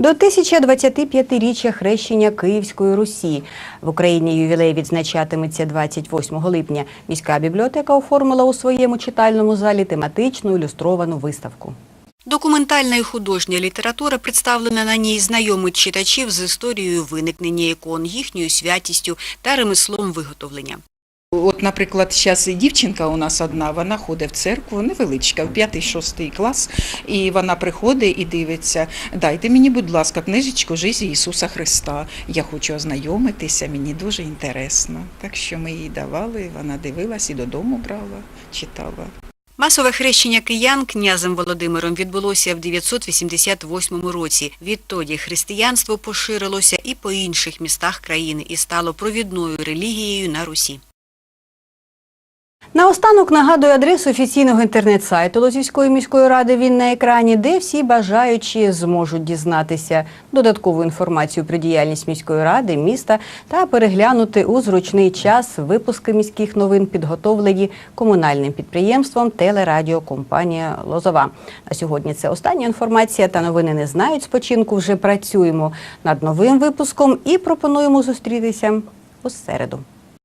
До 1025-річчя хрещення Київської Русі в Україні ювілей відзначатиметься 28 липня. Міська бібліотека оформила у своєму читальному залі тематичну ілюстровану виставку. Документальна і художня література, представлена на ній, знайомить читачів з історією виникнення ікон, їхньою святістю та ремеслом виготовлення. От, наприклад, зараз дівчинка у нас одна, вона ходить в церкву, невеличка, в 5-6 клас, і вона приходить і дивиться, дайте мені, будь ласка, книжечку «Жизнь Ісуса Христа. Я хочу ознайомитися, мені дуже інтересно. Так що ми їй давали, вона дивилась і додому брала, читала. Масове хрещення киян князем Володимиром відбулося в 988 році. Відтоді християнство поширилося і по інших містах країни і стало провідною релігією на Русі. Наостанок нагадую адресу офіційного інтернет-сайту Лозівської міської ради. Він на екрані, де всі бажаючі зможуть дізнатися додаткову інформацію про діяльність міської ради, міста та переглянути у зручний час випуски міських новин, підготовлені комунальним підприємством телерадіокомпанія Лозова. На сьогодні це остання інформація та новини не знають спочинку. Вже працюємо над новим випуском і пропонуємо зустрітися у середу.